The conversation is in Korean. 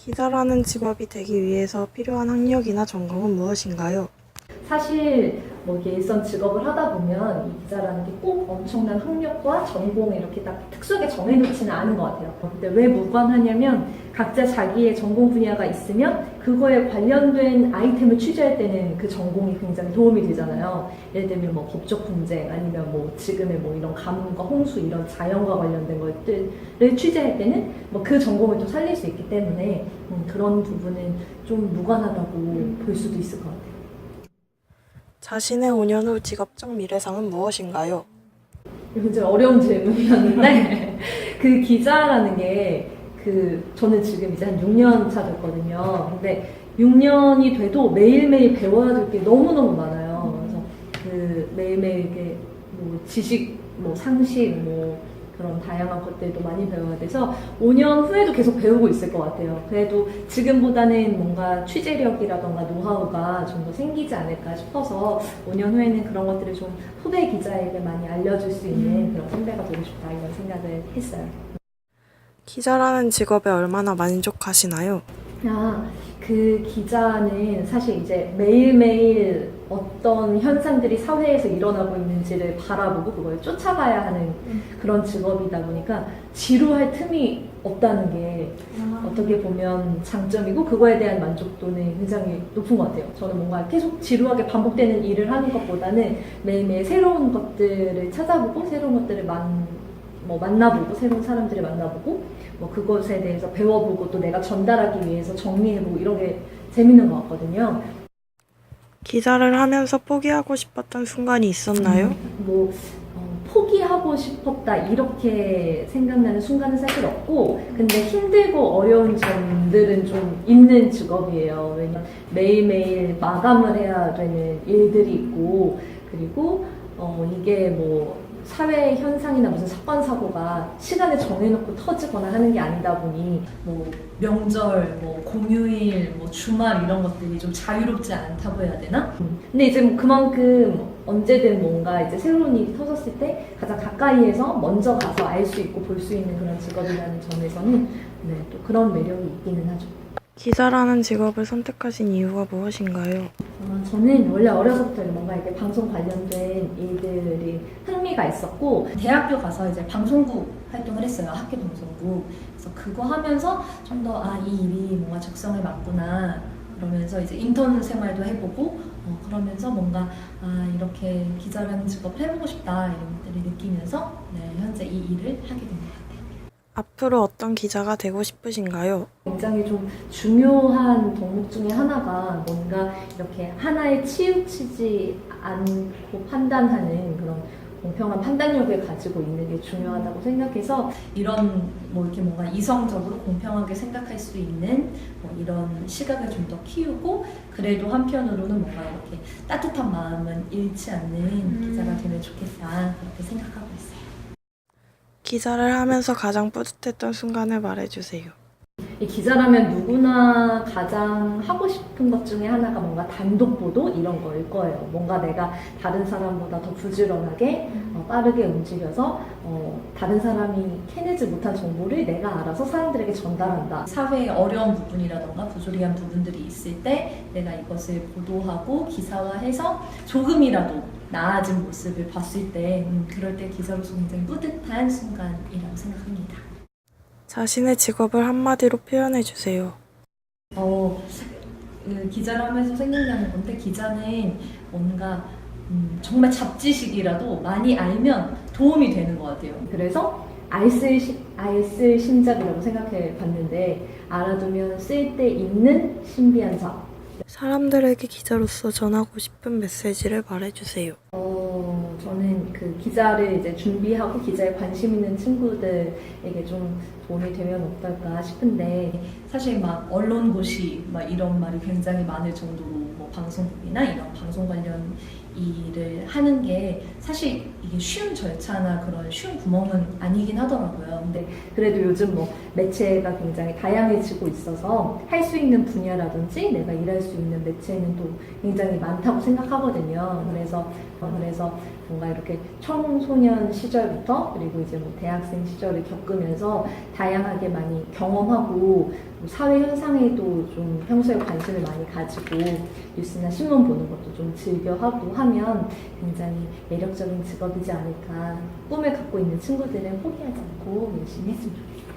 기자라는 직업이 되기 위해서 필요한 학력이나 전공은 무엇인가요? 사실 뭐 이게 일선 직업을 하다 보면 이 기자라는 게 꼭 엄청난 학력과 전공을 이렇게 딱 특수하게 정해놓지는 않은 것 같아요. 근데 왜 무관하냐면 각자 자기의 전공 분야가 있으면 그거에 관련된 아이템을 취재할 때는 그 전공이 굉장히 도움이 되잖아요. 예를 들면 뭐 법적 분쟁 아니면 뭐 지금의 뭐 이런 가뭄과 홍수 이런 자연과 관련된 것들을 취재할 때는 뭐 그 전공을 또 살릴 수 있기 때문에 음, 그런 부분은 좀 무관하다고 볼 수도 있을 것 같아요. 자신의 5년 후 직업적 미래상은 무엇인가요? 굉장히 어려운 질문이었는데 그 기자라는 게 그 저는 지금 이제 한 6년 차 됐거든요. 근데 6년이 돼도 매일매일 배워야 될 게 너무너무 많아요. 그래서 그 매일매일 이게 뭐 지식, 뭐 상식, 뭐 그런 다양한 것들도 많이 배워야 돼서 5년 후에도 계속 배우고 있을 것 같아요. 그래도 지금보다는 뭔가 취재력이라던가 노하우가 좀 더 생기지 않을까 싶어서 5년 후에는 그런 것들을 좀 후배 기자에게 많이 알려줄 수 있는 그런 선배가 되고 싶다 이런 생각을 했어요. 기자라는 직업에 얼마나 만족하시나요? 아, 그 기자는 사실 이제 매일매일 어떤 현상들이 사회에서 일어나고 있는지를 바라보고 그걸 쫓아가야 하는 그런 직업이다 보니까 지루할 틈이 없다는 게 어떻게 보면 장점이고 그거에 대한 만족도는 굉장히 높은 것 같아요. 저는 뭔가 계속 지루하게 반복되는 일을 하는 것보다는 매일매일 새로운 것들을 찾아보고 새로운 것들을 만, 뭐 만나보고 새로운 사람들을 만나보고 뭐 그것에 대해서 배워보고 또 내가 전달하기 위해서 정리해보고 이런 게 재밌는 것 같거든요. 기자를 하면서 포기하고 싶었던 순간이 있었나요? 뭐 어, 포기하고 싶었다 이렇게 생각나는 순간은 사실 없고 근데 힘들고 어려운 점들은 좀 있는 직업이에요. 왜냐면 매일매일 마감을 해야 되는 일들이 있고 그리고 어, 이게 뭐 사회 현상이나 무슨 사건 사고가 시간을 정해놓고 터지거나 하는 게 아니다 보니 뭐 명절, 뭐 공휴일, 뭐 주말 이런 것들이 좀 자유롭지 않다고 해야 되나? 근데 이제 뭐 그만큼 언제든 뭔가 이제 새로운 일이 터졌을 때 가장 가까이에서 먼저 가서 알 수 있고 볼 수 있는 그런 직업이라는 점에서는 네, 또 그런 매력이 있기는 하죠. 기자라는 직업을 선택하신 이유가 무엇인가요? 어, 저는 원래 어려서부터 뭔가 이렇게 방송 관련된 일들이 흥미가 있었고 대학교 가서 이제 방송국 활동을 했어요 학교 방송국 그래서 그거 하면서 좀 더 아 이 일이 뭔가 적성에 맞구나 그러면서 이제 인턴 생활도 해보고 어, 그러면서 뭔가 아 이렇게 기자라는 직업 해보고 싶다 이런 것들을 느끼면서 네, 현재 이 일을 하게 같아요. 앞으로 어떤 기자가 되고 싶으신가요? 굉장히 좀 중요한 덕목 중에 하나가 뭔가 이렇게 하나에 치우치지 않고 판단하는 그런 공평한 판단력을 가지고 있는 게 중요하다고 생각해서 이런 뭐 이렇게 뭔가 이성적으로 공평하게 생각할 수 있는 뭐 이런 시각을 좀 더 키우고 그래도 한편으로는 뭔가 이렇게 따뜻한 마음은 잃지 않는 기자가 되면 좋겠다 그렇게 생각하고 있어요. 기자를 하면서 가장 뿌듯했던 순간을 말해주세요. 이 기자라면 누구나 가장 하고 싶은 것 중에 하나가 뭔가 단독 보도 이런 거일 거예요. 뭔가 내가 다른 사람보다 더 부지런하게 어, 빠르게 움직여서 어, 다른 사람이 캐내지 못한 정보를 내가 알아서 사람들에게 전달한다. 사회의 어려운 부분이라던가 부조리한 부분들이 있을 때 내가 이것을 보도하고 기사화해서 조금이라도 나아진 모습을 봤을 때 음, 그럴 때 기자로서 굉장히 뿌듯한 순간이라고 생각합니다. 자신의 직업을 한마디로 표현해 주세요. 어, 그 기자를 하면서 생각나는 건데 기자는 뭔가 음, 정말 잡지식이라도 많이 알면 도움이 되는 것 같아요. 그래서 알쓸 알쓸 신잡이라고 생각해 봤는데 알아두면 쓸때 있는 신비한 잡. 사람들에게 기자로서 전하고 싶은 메시지를 말해주세요. 어, 저는 그 기자를 이제 준비하고 기자에 관심 있는 친구들에게 좀 도움이 되면 어떨까 싶은데 사실 막 언론고시 막 이런 말이 굉장히 많을 정도로 뭐 방송국이나 이런 방송 관련 일을 하는 게 사실 이게 쉬운 절차나 그런 쉬운 구멍은 아니긴 하더라고요. 근데 그래도 요즘 뭐 매체가 굉장히 다양해지고 있어서 할 수 있는 분야라든지 내가 일할 수 있는 매체는 또 굉장히 많다고 생각하거든요. 그래서 어, 그래서 뭔가 이렇게 청소년 시절부터 그리고 이제 뭐 대학생 시절을 겪으면서 다양하게 많이 경험하고 뭐 사회 현상에도 좀 평소에 관심을 많이 가지고 뉴스나 신문 보는 것도 좀 즐겨하고 하면 굉장히 매력적인 직업이지 않을까 꿈을 갖고 있는 친구들은 포기하지 않고 열심히 했으면 좋겠어요.